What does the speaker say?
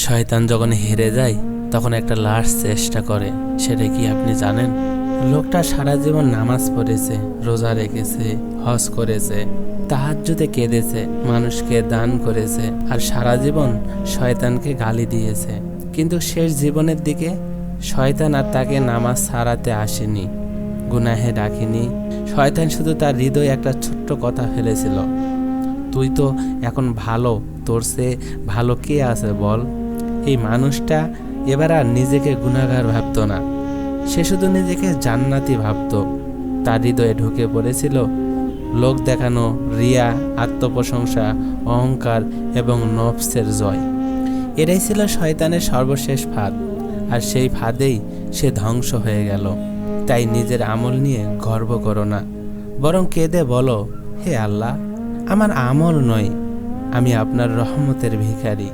শয়তান যখন হেরে যায়, তখন একটা লাশ চেষ্টা করে। সেটা কি আপনি জানেন? লোকটা সারা জীবন নামাজ পড়েছে, রোজা রেখেছে, হজ করেছে, তাহাজ্জুদে কেঁদেছে, মানুষকে দান করেছে, আর সারা জীবন শয়তানকে গালি দিয়েছে। কিন্তু শেষ জীবনের দিকে শয়তান আর তাকে নামাজ সারাতে আসেনি, গুনাহে ডাকেনি। শয়তান শুধু তার হৃদয়ে একটা ছোট্ট কথা ফেলেছিল, তুই তো এখন ভালো, তোর সে ভালো কে আছে বল? এই মানুষটা এবার আর নিজেকে গুণাগার ভাবতো না। সে শুধু নিজেকে জান্নাতি ভাবত। তার হৃদয়ে ঢুকে পড়েছিল লোক দেখানো, রিয়া, আত্মপ্রশংসা, অহংকার এবং নফসের জয়। এটাই ছিল শয়তানের সর্বশেষ ফাঁদ, আর সেই ফাঁদেই সে ধ্বংস হয়ে গেল। তাই নিজের আমল নিয়ে গর্ব করো না, বরং কেঁদে বলো, হে আল্লাহ, আমার আমল নয়, আমি আপনার রহমতের ভিখারি।